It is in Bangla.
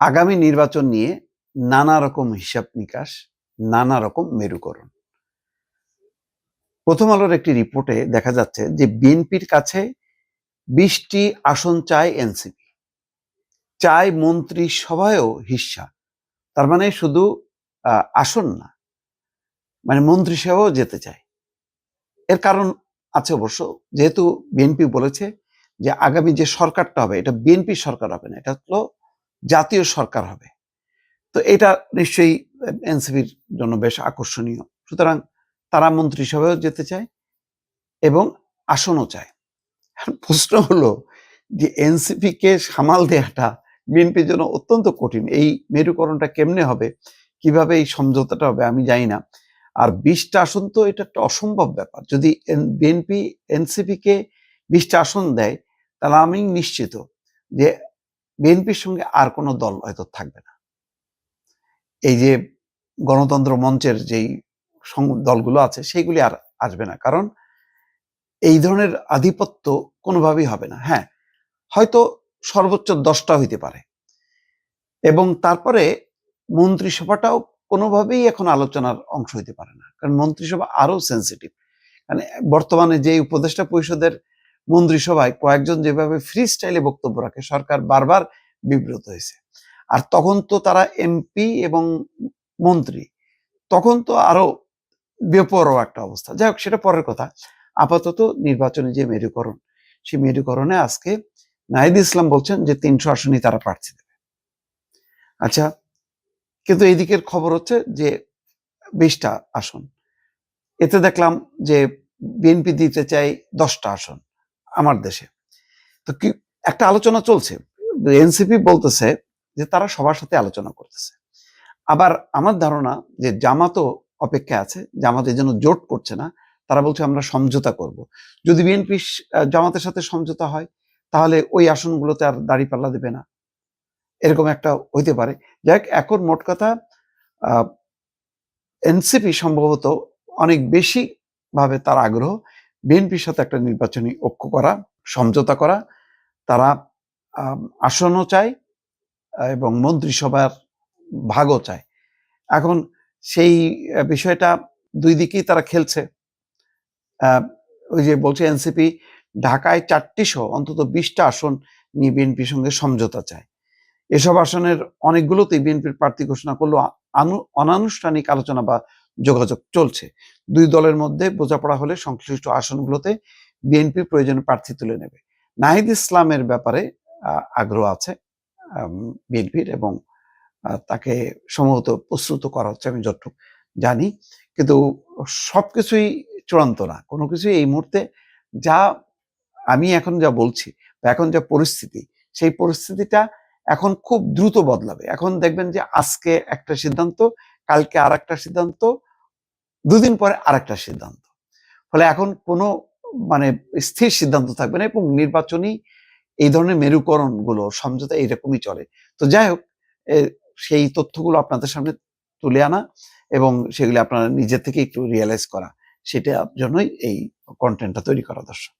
আগামী নির্বাচন নিয়ে নানা রকম হিসাব নিকাশ, নানা রকম মেরুকরণ। প্রথম আলোর একটি রিপোর্টে দেখা যাচ্ছে যে বিএনপির কাছে বিশটি আসন চায় এনসিপি। চায় মন্ত্রী সভায়ও হিস্সা তার মানে শুধু আসন না মানে মন্ত্রিসভাও যেতে চায়। এর কারণ আছে অবশ্য, যেহেতু বিএনপি বলেছে যে আগামী যে সরকারটা হবে, এটা বিএনপি সরকার হবে না, এটা হলো জাতীয় সরকার হবে। তো এটা নিশ্চয়ই এনসিপির জন্য বেশ আকর্ষণীয়। সুতরাং তারা মন্ত্রিসভায়ও যেতে চায় এবং আসনও চায়। প্রশ্ন হলো যে এনসিপি কে সামাল দেওয়াটা বিএনপির জন্য অত্যন্ত কঠিন। এই মেরুকরণটা কেমনে হবে? কীভাবে এই সমঝোতাটা হবে আমি জানি না। আর বিশটা আসন তো এটা একটা অসম্ভব ব্যাপার। যদি বিএনপি এনসিপি কে বিশটা আসন দেয়, তাহলে আমি নিশ্চিত যে বিএনপির সঙ্গে আর কোনো দল হয়তো থাকবে না। এই যে গণতন্ত্র মঞ্চের যেই দলগুলো আছে, সেইগুলি আর আসবে না। কারণ এই ধরনের আধিপত্য কোনোভাবেই হবে না। হ্যাঁ হয়তো সর্বোচ্চ দশটা হইতে পারে। এবং তারপরে মন্ত্রিসভাটাও কোনোভাবেই এখন আলোচনার অংশ হইতে পারে না। কারণ মন্ত্রিসভা আরও সেন্সিটিভ মানে বর্তমানে যে উপদেষ্টা পরিষদের মন্ত্রিসভায় কয়েকজন যেভাবে ফ্রি স্টাইলে বক্তব্য রাখে, সরকার বারবার বিব্রত হয়েছে। আর তখন তো তারা এমপি এবং মন্ত্রী, তখন তো আরও বেপরোয়া একটা অবস্থা। যাই হোক, সেটা পরের কথা। আপাতত নির্বাচনে যে মেরুকরণ, সেই মেরুকরণে আজকে নাহিদ ইসলাম বলছেন যে তিনশো আসনই তারা প্রার্থী দেবে। আচ্ছা কিন্তু এই দিকের খবর হচ্ছে যে বিশটা আসন। এতে দেখলাম যে বিএনপি দিতে চাই দশটা আসন। আমার দেশে। তো কি একটা আলোচনা চলছে। এনসিপি বলতেছে যে তারা সবার সাথে আলোচনা করতেছে। আবার আমার ধারণা যে জামাতও অপেক্ষা আছে জামাত এই জন্য জোট করছে না তারা বলছে আমরা সমঝোতা করব। যদি বিএনপি জামাতের সাথে সমঝোতা হয় তাহলে ওই আসনগুলোতে আর দাড়ি পাল্লা দেবে না। এরকম একটা হইতে পারে। যাই হোক, এখন মোট কথা এনসিপি সম্ভবত অনেক বেশি ভাবে তার আগ্রহ বিএনপির সাথে একটা নির্বাচনী ঐক্য করা, সমঝোতা করা। তারা আসনও চায় এবং মন্ত্রিসভার ভাগও চায়। এখন সেই বিষয়টা দুই দিকেই তারা খেলছে। ওই যে বলছে এনসিপি, ঢাকায় চারটি সহ অন্তত বিশটা আসন নিয়ে বিএনপির সঙ্গে সমঝোতা চায়। এসব আসনের অনেকগুলোতেই বিএনপির প্রার্থী ঘোষণা করলেও আনু- অনানুষ্ঠানিক আলোচনা বা যোগাযোগ চলছে। দুই দলের মধ্যে বোঝাপড়া হলে সংশ্লিষ্ট আসনগুলোতে বিএনপি প্রয়োজনে প্রার্থী তুলে নেবে। নাহিদ ইসলামের ব্যাপারে আগ্রহ আছে বিএনপির এবং তাকে সম্ভবত প্রস্তুত করা হচ্ছে আমি যতটুকু জানি। কিন্তু সব কিছুই চূড়ান্ত না। কোনো কিছুই এই মুহূর্তে যা আমি এখন যা বলছি বা এখন যা পরিস্থিতি, সেই পরিস্থিতিটা এখন খুব দ্রুত বদলাবে। এখন দেখবেন যে আজকে একটা সিদ্ধান্ত কালকে আর একটা সিদ্ধান্ত, দুদিন পরে আর একটা সিদ্ধান্ত। ফলে এখন কোনো মানে স্থির সিদ্ধান্ত থাকবে না এবং নির্বাচনী এই ধরনের মেরুকরণগুলো সমঝোতা এরকমই চলে। তো যাই হোক সেই তথ্যগুলো আপনাদের সামনে তুলে আনা এবং সেগুলি আপনারা নিজে থেকে একটু রিয়েলাইজ করা সেটা জন্যই এই কন্টেন্টটা তৈরি করা দর্শক